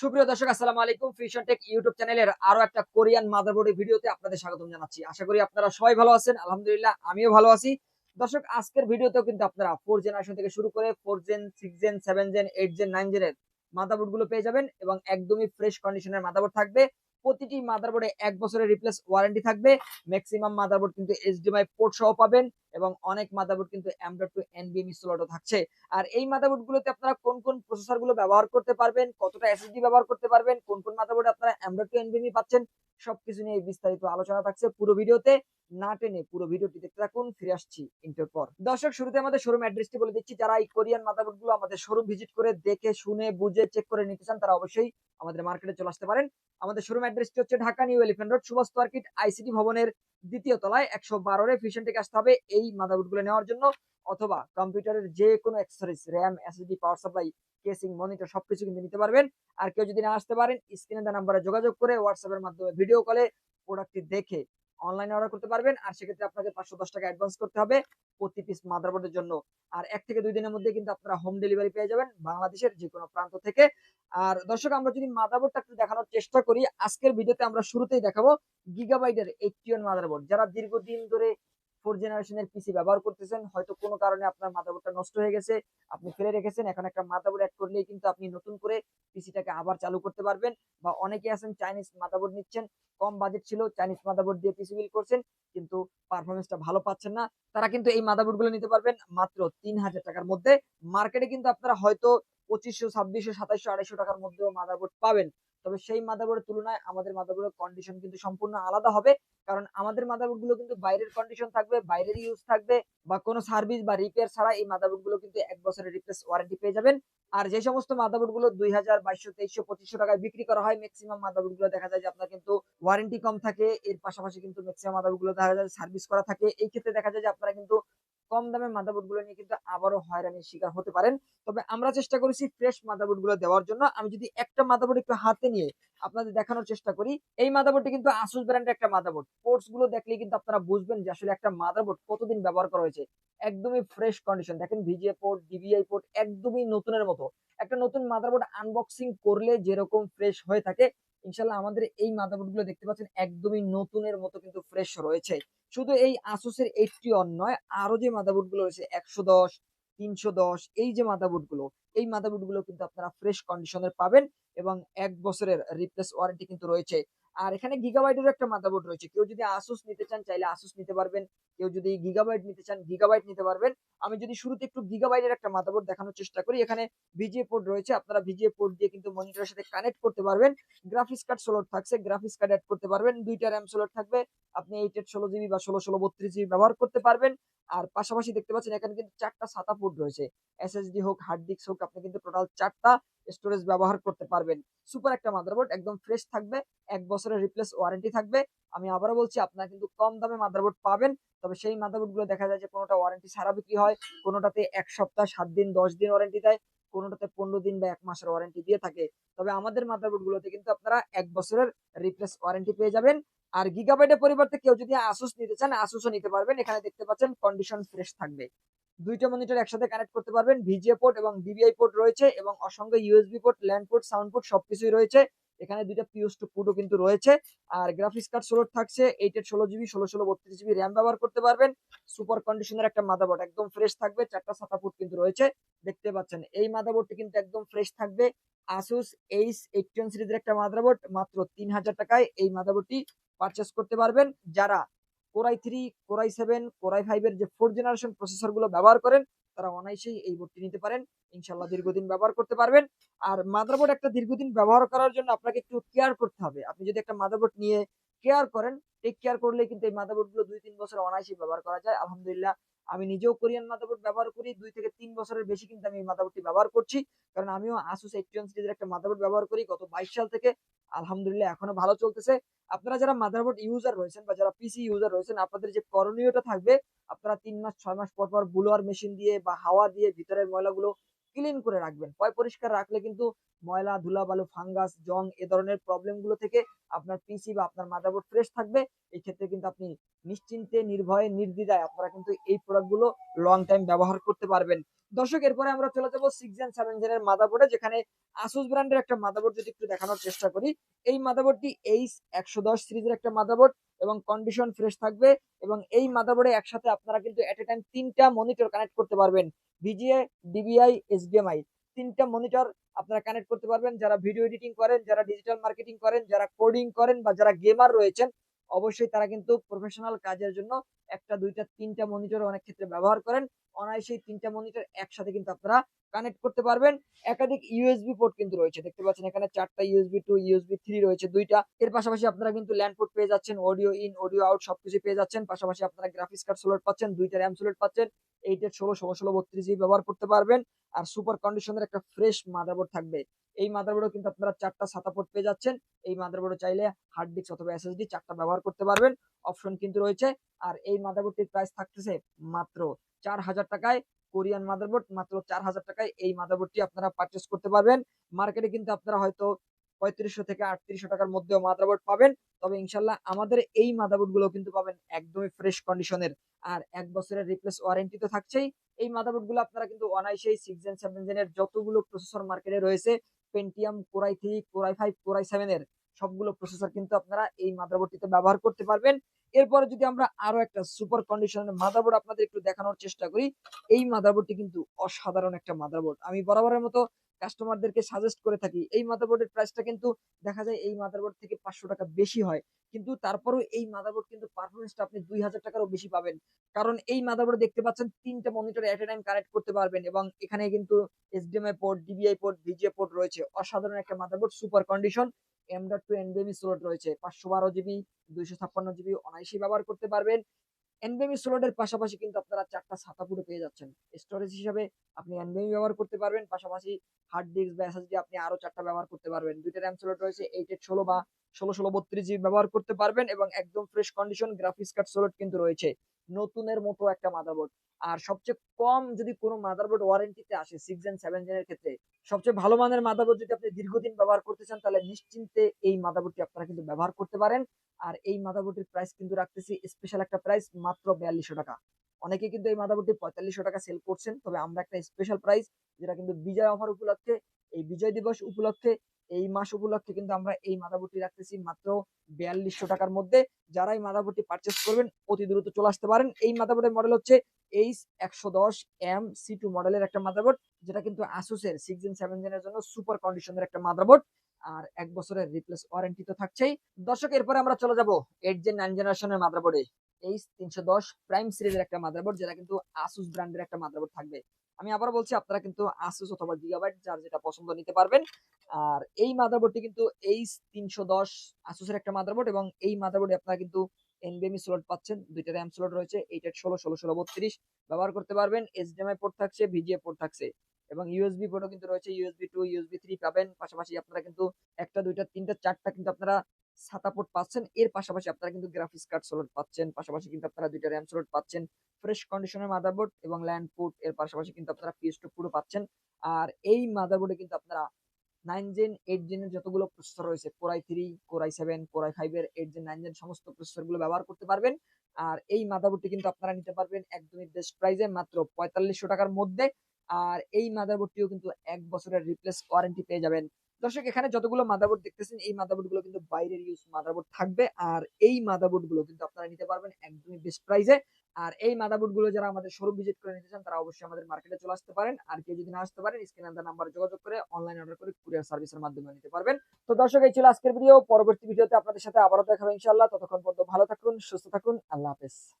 সুপ্রিয় দর্শক, আসসালামু আলাইকুম। ফিউশন টেক ইউটিউব চ্যানেলের আরও একটা কোরিয়ান মাদারবোর্ডের ভিডিওতে আপনাদের জানাচ্ছি। আশা করি আপনারা সবাই ভালো আছেন। আলহামদুলিল্লাহ, আমিও ভালো আছি। দর্শক, আজকের ভিডিওতেও কিন্তু আপনারা ফোর জেনারেশন থেকে শুরু করে four gen six gen seven gen eight gen nine জেনের মাদারবোর্ডগুলো পেয়ে যাবেন এবং একদমই ফ্রেশ কন্ডিশনের মাদারবোর্ড থাকবে। প্রতিটি মাদারবোর্ডে এক বছরের রিপ্লেস ওয়ারেন্টি থাকবে। ম্যাক্সিমাম মাদারবোর্ড কিন্তু এইচডিএমআই পোর্ট সহ পাবেন। এবং অনেক মাদারবোর্ড কিন্তু অ্যান্ড্রয়েড টু এনবিএম স্লটও থাকছে। আর এই মাদারবোর্ড গুলোতে আপনারা কোন কোন প্রসেসরগুলো ব্যবহার করতে পারবেন, কতটা এসএসডি ব্যবহার করতে পারবেন, কোন কোন মাদারবোর্ডে আপনারা অ্যান্ড্রয়েড টু এনবিএমই পাচ্ছেন, সবকিছু নিয়ে বিস্তারিত আলোচনা থাকছে পুরো ভিডিওতে। না টেনে পুরো ভিডিওটি দেখতে থাকুন, ফিরে আসছি ইন্টার পর। দর্শক, শুরুতে আমাদের শোরুম অ্যাড্রেসটি বলে দিচ্ছি। যারা এই কোরিয়ান মাদারবোর্ডগুলো আমাদের শোরুম ভিজিট করে দেখে, শুনে, বুঝে চেক করে নিতে চান, তারা অবশ্যই আমাদের মার্কেটে চলে আসতে পারেন। আমাদের শোরুম অ্যাড্রেসটি হচ্ছে Dhaka new elephant road Subhash market ICT ভবনের দ্বিতীয় তলায়। একশো বারোরে ফিশন থেকে আসতে হবে। এই মাদারবোর্ডগুলো নেওয়ার জন্য, অথবা কম্পিউটারের যে কোনো accessories RAM SSD power supply casing monitor সবকিছু কিন্তু নিতে পারবেন। আর কেউ যদি না আসতে পারেন স্ক্রিনে দেওয়া নাম্বারে যোগাযোগ করে হোয়াটসঅ্যাপের মাধ্যমে ভিডিও কলে প্রোডাক্টটি দেখে অনলাইনে অর্ডার করতে পারবেন। আর সেক্ষেত্রে আপনাকে পাঁচশো দশ টাকা অ্যাডভান্স করতে হবে প্রতি পিস মাদারবোর্ডের জন্য। আর এক থেকে দুই দিনের মধ্যে কিন্তু আপনারা হোম ডেলিভারি পেয়ে যাবেন বাংলাদেশের যে কোনো প্রান্ত থেকে। আর দর্শক, আমরা যদি মাদারবোর্ডটা একটু দেখানোর চেষ্টা করি, আজকের ভিডিওতে আমরা শুরুতেই দেখাবো গিগাবাইটের এইচটি মাদারবোর্ড যারা দীর্ঘদিন ধরে ফোর জেনারেশনের পিসি ব্যবহার করতেছেন, হয়তো কোনো কারণে আপনার মাদারবোর্ডটা নষ্ট হয়ে গেছে, আপনি ফেলে রেখেছেন, এখন একটা মাদারবোর্ড অ্যাড করলেই কিন্তু আপনি নতুন করে পিসিটাকে আবার চালু করতে পারবেন বা অনেকে আছেন চাইনিজ মাদারবোর্ড নিচ্ছেন, কম বাজেট ছিল চাইনিজ মাদারবোর্ড দিয়ে পিসি বিল করছেন, কিন্তু পারফরমেন্সটা ভালো পাচ্ছেন না, তারা কিন্তু এই মাদারবোর্ডগুলো নিতে পারবেন মাত্র তিন হাজার টাকার মধ্যে মার্কেটে কিন্তু আপনারা হয়তো পঁচিশশো, ছাব্বিশশো, সাতাইশশো, আড়াইশো টাকার মধ্যেও মাদারবোর্ড পাবেন। তবে সেই মাদারবোর্ডের তুলনায় আমাদের মাদারবোর্ডের কন্ডিশন কিন্তু সম্পূর্ণ আলাদা হবে। কারণ আমাদের মাদারবোর্ডগুলো কিন্তু বাইরের কন্ডিশন থাকবে, বাইরের ইউজ থাকবে বা কোনো সার্ভিস বা রিপেয়ার ছাড়া এই মাদারবোর্ডগুলো কিন্তু এক বছরের রিপ্লেস ওয়ারেন্টি পেয়ে যাবেন। আর যে সমস্ত মাদারবোর্ডগুলো দুই হাজার বাইশশো তেইশশো পঁচিশশো টাকায় বিক্রি করা হয় ম্যাক্সিমাম মাদারবোর্ডগুলো দেখা যায় যে আপনার কিন্তু ওয়ারেন্টি কম থাকে, এর পাশাপাশি কিন্তু ম্যাক্সিমাম মাদারবোর্ডগুলো দেখা যায় সার্ভিস করা থাকে। এই ক্ষেত্রে দেখা যায় যে আপনারা কিন্তু কম দামে মাদারবোর্ডগুলো নিয়ে কিন্তু আবারও হয়রানির শিকার হতে পারেন। তবে আমরা চেষ্টা করেছি ফ্রেশ মাদারবোর্ডগুলো দেওয়ার জন্য। আমি যদি একটা মাদারবোর্ড একটু হাতে নিয়ে আপনাদের দেখানোর চেষ্টা করি, এই মাদারবোর্ডটি কিন্তু আসুস ব্র্যান্ডের একটা মাদারবোর্ড পোর্টসগুলো দেখলে কিন্তু আপনারা বুঝবেন যে আসলে একটা মাদারবোর্ড কতদিন ব্যবহার করা হয়েছে। একদমই ফ্রেশ কন্ডিশন দেখেন ভিজিএ পোর্ট ডিভিআই পোর্ট একদমই নতুনের মতো। একটা নতুন মাদারবোর্ড আনবক্সিং করলে যেরকম ফ্রেশ হয়ে থাকে ইনশাল্লাহ আমাদের এই মাদারবোর্ডগুলো দেখতে পাচ্ছেন, একদমই নতুনের মতো কিন্তু ফ্রেশ রয়েছে। শুধু এই আসুসের এইটটি অন নয় আরও যে মাদারবোর্ডগুলো রয়েছে, একশো দশ, তিনশো দশ, এই যে মাদারবোর্ডগুলো এই মাদারবোর্ডগুলো কিন্তু আপনারা ফ্রেশ কন্ডিশনের পাবেন এবং এক বছরের রিপ্লেস ওয়ারেন্টি কিন্তু রয়েছে। আর এখানে গিগাবাইটের একটা মাদারবোর্ড রয়েছে। কেউ যদি আসুস নিতে চান, চাইলে আসুস নিতে পারবেন। কেউ যদি গিগাবাইট নিতে চান গিগাবাইট নিতে পারবেন। আমি যদি শুরুতে একটু গিগাবাইটের একটা মাদারবোর্ড দেখানোর চেষ্টা করি, এখানে ভিজিএ পোর্ট রয়েছে। আপনারা ভিজিএ পোর্ট দিয়ে কিন্তু মনিটরের সাথে কানেক্ট করতে পারবেন। গ্রাফিক্স কার্ড স্লট থাকছে গ্রাফিক্স কার্ড অ্যাড করতে পারবেন। দুইটা র্যাম স্লট থাকবে। আপনি এইট এইট ষোলো জিবি বা ষোলো ষোলো বত্রিশ জিবি ব্যবহার করতে পারবেন। আর পাশাপাশি দেখতে পাচ্ছেন এখানে কিন্তু চারটা সাতা পোর্ট রয়েছে। এসএসডি হোক হার্ড ডিস্ক হোক, আপনি কিন্তু টোটাল চারটা স্টোরেজ ব্যবহার করতে পারবেন। সুপার একটা মাদারবোর্ড একদম ফ্রেশ থাকবে, এক বছরের রিপ্লেস ওয়ারেন্টি থাকবে। আমি আবারও বলছি, আপনারা কিন্তু কম দামে মাদারবোর্ড পাবেন, তবে সেই মাদারবোর্ডগুলো দেখা যায় যে কোনোটা ওয়ারেন্টি ছাড়া বিক্রি হয়, কোনোটাতে এক সপ্তাহ, সাত দিন, দশ দিন ওয়ারেন্টি দেয়, কোনোটাতে পনেরো দিন বা এক মাসের ওয়ারেন্টি দিয়ে থাকে। তবে আমাদের মাদারবোর্ড গুলোতে কিন্তু আপনারা এক বছরের রিপ্লেস ওয়ারেন্টি পেয়ে যাবেন। আর গিগাবাইটের পরিবর্তে কেউ যদি আসুস নিতে চান আসুসও নিতে পারবেন। এখানে দেখতে পাচ্ছেন কন্ডিশন ফ্রেশ থাকবে। দুইটা মনিটর একসাথে কানেক্ট করতে পারবেন। ভিজিএ পোর্ট এবং ডিবিআই পোর্ট রয়েছে এবং অসংখ্য USB port LAN port sound port সবকিছুই রয়েছে। এখানে দুইটা পিউস টু পুটও কিন্তু রয়েছে। আর গ্রাফিক্স কার্ড ষোলো থাকছে। এইট এইট ষোলো জিবি ষোলো ষোলো বত্রিশ জিবি র্যাম ব্যবহার করতে পারবেন। সুপার কন্ডিশনের একটা মাদারবোর্ড একদম ফ্রেশ থাকবে। চারটা সাতা ফুট কিন্তু রয়েছে। দেখতে পাচ্ছেন, এই মাদারবোর্ডটি কিন্তু একদম ফ্রেশ থাকবে। আসুস এইচ এইটিন সিরিজের একটা মাদারবোর্ড মাত্র তিন হাজার টাকায় এই মাদারবোর্ডটি পারচেস করতে পারবেন। যারা core i three core i seven core i ফাইভের যে ফোর্থ জেনারেশন প্রসেসরগুলো ব্যবহার করেন, তারা অনায়াসেই এই বোর্ডটি নিতে পারেন। ইনশাল্লাহ দীর্ঘদিন ব্যবহার করতে পারবেন। আর মাদারবোর্ড একটা দীর্ঘদিন ব্যবহার করার জন্য আপনাকে একটু কেয়ার করতে হবে। আপনি যদি একটা মাদারবোর্ড নিয়ে কেয়ার করেন টেক কেয়ার করলে কিন্তু এই মাদারবোর্ডগুলো দুই তিন বছর অনায়াসেই ব্যবহার করা যায়। আলহামদুলিল্লাহ আমি নিজেও কোরিয়ান মাদারবোর্ড ব্যবহার করি, দুই থেকে তিন বছরের বেশি কিন্তু আমি এই ব্যবহার করছি। কারণ আমিও আসুস এইটিন সিরিজের একটা মাদারবোর্ড ব্যবহার করি, গত বাইশ সাল থেকে। আলহামদুলিল্লাহ এখনও ভালো চলতেছে। আপনারা যারা মাদারবোর্ড ইউজার রয়েছেন বা যারা পিসি ইউজার রয়েছেন, আপনাদের যে করণীয়টা থাকবে, আপনারা তিন মাস, ছয় মাস পর পর বুলোয়ার মেশিন দিয়ে বা হাওয়া দিয়ে ভিতরের ময়লাগুলো ক্লিন করে রাখবেন। পয় পরিষ্কার রাখলে কিন্তু ময়লা ধুলা বালু ফাঙ্গাস জং এ ধরনের প্রবলেমগুলো থেকে আপনার পিসি বা আপনার মাদারবোর্ড ফ্রেশ থাকবে। এই ক্ষেত্রে কিন্তু আপনি নিশ্চিন্তে, নির্ভয়ে, নির্দ্বিধায় আপনারা কিন্তু এই প্রোডাক্টগুলো লং টাইম ব্যবহার করতে পারবেন। দর্শক, এরপরে আমরা চলে যাব সিক্স সেভেন জেনের মাদারবোর্ডে যেখানে আসুস ব্র্যান্ডের একটা মাদারবোর্ড যদি একটু দেখানোর চেষ্টা করি। এই মাদারবোর্ডটি এইচ একশো দশ সিরিজের একটা মাদারবোর্ড এবং কন্ডিশন ফ্রেশ থাকবে এবং এই মাদারবোর্ডে একসাথে আপনারা কিন্তু এট এ টাইম তিনটা মনিটর কানেক্ট করতে পারবেন। ভিজিএ ডিবিআই এইচডিএমআই তিনটা মনিটর আপনারা কানেক্ট করতে পারবেন। যারা ভিডিও এডিটিং করেন, যারা ডিজিটাল মার্কেটিং করেন, যারা কোডিং করেন বা যারা গেমার রয়েছেন অবশ্যই তারা কিন্তু প্রফেশনাল কাজের জন্য একটা, দুইটা, তিনটা মনিটর অনেক ক্ষেত্রে ব্যবহার করেন। অনায়াসে এই তিনটা মনিটর একসাথে কিন্তু আপনারা কানেক্ট করতে পারবেন। একাধিক ইউএসবি পোর্ট কিন্তু রয়েছে। দেখতে পাচ্ছেন এখানে চারটা ইউএসবি টু ইউএসবি থ্রি রয়েছে দুইটা। এর পাশাপাশি আপনারা কিন্তু ল্যান্ড পোর্ট পেয়ে যাচ্ছেন অডিও ইন অডিও আউট সবকিছু পেয়ে যাচ্ছেন। পাশাপাশি আপনারা গ্রাফিক্স কার্ড স্লট পাচ্ছেন, দুইটা র্যাম স্লট পাচ্ছেন। এইটের ষোলো ষোলো ষোলো, বত্রিশ জিবি ব্যবহার করতে পারবেন। আর সুপার কন্ডিশনের একটা ফ্রেশ মাদারবোর্ড থাকবে। এই মাদারবোর্ডও কিন্তু আপনারা চারটা সাতা পোর্ট পেয়ে যাচ্ছেন। এই মাদারবোর্ডে চাইলে হার্ড ডিস্ক অথবা এসএসডি চারটা ব্যবহার করতে পারবেন। অপশন কিন্তু রয়েছে। আর এই মাদারবোর্ডটির প্রাইস থাকতেছে মাত্র চার হাজার টাকায়। কোরিয়ান মাদারবোর্ড মাত্র চার হাজার টাকায় এই মাদারবোর্ডটি আপনারা পারচেস করতে পারবেন। মার্কেটে কিন্তু আপনারা হয়তো পঁয়ত্রিশশো থেকে আটত্রিশশো টাকার মধ্যেও মাদারবোর্ড পাবেন। তবে ইনশাল্লাহ আমাদের এই মাদারবোর্ডগুলো কিন্তু পাবেন একদমই ফ্রেশ কন্ডিশনের আর এক বছরের রিপ্লেস ওয়ারেন্টি তো থাকছেই। এই মাদারবোর্ডগুলো আপনারা কিন্তু অনায়াসেই সিক্স জেন সেভেন জেনের যতগুলো প্রসেসর মার্কেটে রয়েছে Pentium core i three core i five core i সেভেনের সবগুলো প্রসেসর কিন্তু আপনারা এই মাদারবোর্ডটিতে ব্যবহার করতে পারবেন। এরপরে যদি আমরা আরও একটা সুপার কন্ডিশনের মাদারবোর্ড আপনাদের একটু দেখানোর চেষ্টা করি, এই মাদারবোর্ডটি কিন্তু অসাধারণ একটা মাদারবোর্ড। আমি বরাবরের মতো কাস্টমারদেরকে সাজেস্ট করে থাকি, এই মাদারবোর্ডের প্রাইসটা কিন্তু দেখা যায় এই মাদারবোর্ড থেকে পাঁচশো টাকা বেশি হয়। কিন্তু তারপরেও এই মাদারবোর্ড কিন্তু পারফরমেন্সটা আপনি দুই হাজার টাকারও বেশি পাবেন। কারণ এই মাদারবোর্ড দেখতে পাচ্ছেন, তিনটা monitor at a time connect করতে পারবেন এবং এখানে কিন্তু HDMI port DVI port VGA port রয়েছে। অসাধারণ একটা motherboard super condition M dot two এনবিএমই slot রয়েছে। পাঁচশো বারো জিবি দুইশো ছাপ্পান্ন জিবি অনায়াসেই ব্যবহার করতে পারবেন। এনবিএমই স্লটের পাশাপাশি কিন্তু আপনারা চারটা ছাতা পুরো পেয়ে যাচ্ছেন। স্টোরেজ হিসাবে আপনি এনবিএমই ব্যবহার করতে পারবেন। পাশাপাশি হার্ড ডিস্ক বা এসএসডি আপনি আরও চারটা ব্যবহার করতে পারবেন। দুইটা র্যাম স্লট রয়েছে এইট এইট ষোলো বা ষোলো ষোলো বত্রিশ জিবি ব্যবহার করতে পারবেন এবং একদম fresh condition graphics card slot কিন্তু রয়েছে। নতুনের মতো একটা মাদারবোর্ড আর সবচেয়ে কম যদি কোনো মাদারবোর্ড ওয়ারেন্টিতে আসে সিক্স জেন সেভেন জেনের ক্ষেত্রে, সবচেয়ে ভালো মানের মাদারবোর্ড যদি আপনি দীর্ঘদিন ব্যবহার করতে চান, তাহলে নিশ্চিন্তে এই মাদারবোর্ডটি আপনারা কিন্তু ব্যবহার করতে পারেন। আর এই মাদারবোর্ডটির প্রাইস কিন্তু রাখতেছি স্পেশাল একটা প্রাইস মাত্র বিয়াল্লিশশো টাকা। অনেকে কিন্তু এই মাদারবোর্ডটি পঁয়তাল্লিশশো টাকা সেল করছেন, তবে আমরা একটা স্পেশাল প্রাইস যেটা কিন্তু বিজয় অফার উপলক্ষে, এই বিজয় দিবস উপলক্ষে এই মাস উপলক্ষে কিন্তু আমরা এই মাদারবোর্ডটি রাখতেছি মাত্র বিয়াল্লিশশো টাকার মধ্যে। যারা এই মাদারবোর্ডটি পারচেস করবেন, অতি দ্রুত চলে আসতে পারেন। এই মাদারবোর্ডের মডেল হচ্ছে এইচ একশো দশ এম সি টু মডেলের একটা মাদারবোর্ড যেটা কিন্তু আসুসের সিক্স জেন সেভেন জেনের জন্য সুপার কন্ডিশনের একটা মাদারবোর্ড আর এক বছরের রিপ্লেস ওয়ারেন্টি তো থাকছেই। দর্শক, এরপরে আমরা চলে যাব এইট জেন নাইন জেনারেশনের মাদারবোর্ডে এইচ তিনশো দশ প্রাইম সিরিজের একটা মাদারবোর্ড যেটা কিন্তু আসুস ব্র্যান্ডের একটা মাদারবোর্ড থাকবে। আমি আবার বলছি, আপনারা কিন্তু আসুস অথবা গিগাবাইট যার যেটা পছন্দ নিতে পারবেন। আর এই মাদারবোর্ডটি কিন্তু এইচ তিনশো দশ আসুসের একটা মাদারবোর্ড এবং এই মাদারবোর্ডে আপনারা কিন্তু এনবিএমই স্লট পাচ্ছেন। দুইটা র্যাম স্লট রয়েছে, এইট এইট ষোলো ষোলো ষোলো, বত্রিশ ব্যবহার করতে পারবেন। এইচডিএমআই পোর্ট থাকছে ভিজিএ পোর্ট থাকছে এবং ইউএসবি পোর্টও কিন্তু রয়েছে। ইউএসবি টু ইউএসবি থ্রি পাবেন। পাশাপাশি আপনারা কিন্তু একটা, দুইটা, তিনটা, চারটা কিন্তু আপনারা সাতা পোর্ট পাচ্ছেন। এর পাশাপাশি আপনারা কিন্তু গ্রাফিক্স কার্ড স্লট পাচ্ছেন। পাশাপাশি কিন্তু আপনারা দুইটা র্যাম স্লট পাচ্ছেন। ফ্রেশ কন্ডিশনের মাদারবোর্ড এবং ল্যান্ড পোর্ট এর পাশাপাশি কিন্তু আপনারা পিএস পুরো পাচ্ছেন। আর এই মাদারবোর্ডে কিন্তু আপনারা নাইন জেন এইট জেনের যতগুলো প্রসেসর রয়েছে core i three core i seven core i five এর এইট জেন নাইন জেন সমস্ত প্রসেসরগুলো ব্যবহার করতে পারবেন। আর এই মাদারবোর্ডটি কিন্তু আপনারা নিতে পারবেন একদমই বেস্ট প্রাইসে মাত্র পঁয়তাল্লিশশো টাকার মধ্যে। আর এই মাদারবোর্ডটিও কিন্তু এক বছরের রিপ্লেস ওয়ারেন্টি পেয়ে যাবেন। দর্শক, এখানে যতগুলো মাদারবোর্ড দেখতেছেন, এই মাদারবোর্ডগুলো কিন্তু বাইরের ইউজ মাদারবোর্ড থাকবে। আর এই মাদারবোর্ডগুলো কিন্তু আপনারা নিতে পারবেন একদমই বেস্ট প্রাইসে আর এই মাদারবোর্ডগুলো যারা আমাদের শোরুম ভিজিট করে নিতে চান, তারা অবশ্যই আমাদের মার্কেটে চলে আসতে পারেন। আর কেউ যদি না আসতে পারেন স্ক্রিনে নাম্বারে যোগাযোগ করে অনলাইন অর্ডার করে কুরিয়ার সার্ভিসের মাধ্যমে নিতে পারবেন। তো দর্শক, এই ছিল আজকের ভিডিও পরবর্তী ভিডিওতে আপনাদের সাথে আবারও দেখাবো ইনশাআল্লাহ। ততক্ষণ পর্যন্ত ভালো থাকুন, সুস্থ থাকুন। আল্লাহ হাফেজ।